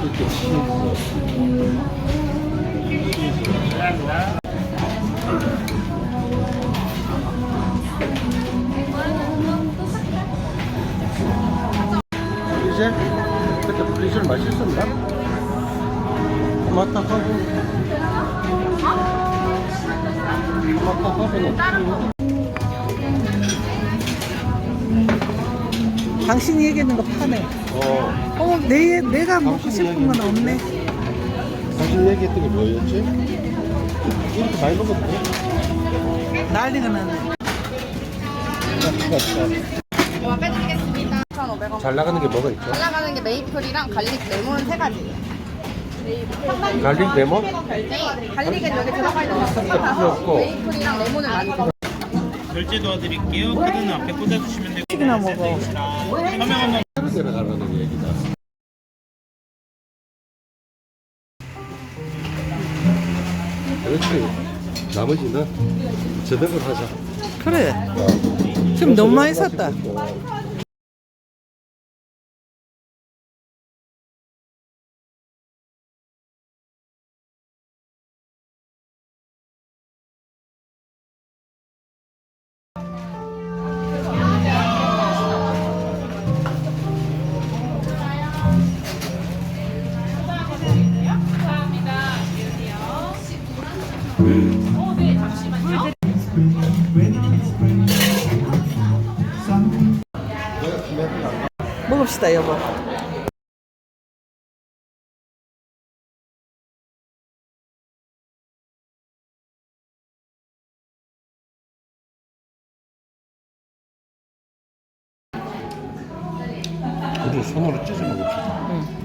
이렇게 치고 이제 그렇게 분리수를 마실 수 있나? 토마토 허브 토마토 허브는 당신이 얘기하는 거 파네. 어 어, 내, 내가 먹고 당신이 싶은 건 없네. 당신 얘기했던 게 뭐였지? 이렇게 많이 돼? 난리가 나네. 이거 빼드리겠습니다. 1,500원. 잘 나가는 게 뭐가 있죠? 잘 나가는 게 메이플이랑 갈릭 레몬 세 가지예요. 갈릭 레몬? 네, 갈릭은 여기 들어가 있는 거 필요 없고. 메이플이랑 레몬을 많이 넣어. 결제 도와드릴게요. 카드는 앞에 꽂아주시면 되고. 튀기나 먹어. 서명 한번 새로 내려가라는 얘기다 그렇지 나머지는 저녁을 하자 그래. 지금 너무 많이 샀다. 먹읍시다, 여보. 손으로 찢어 먹읍시다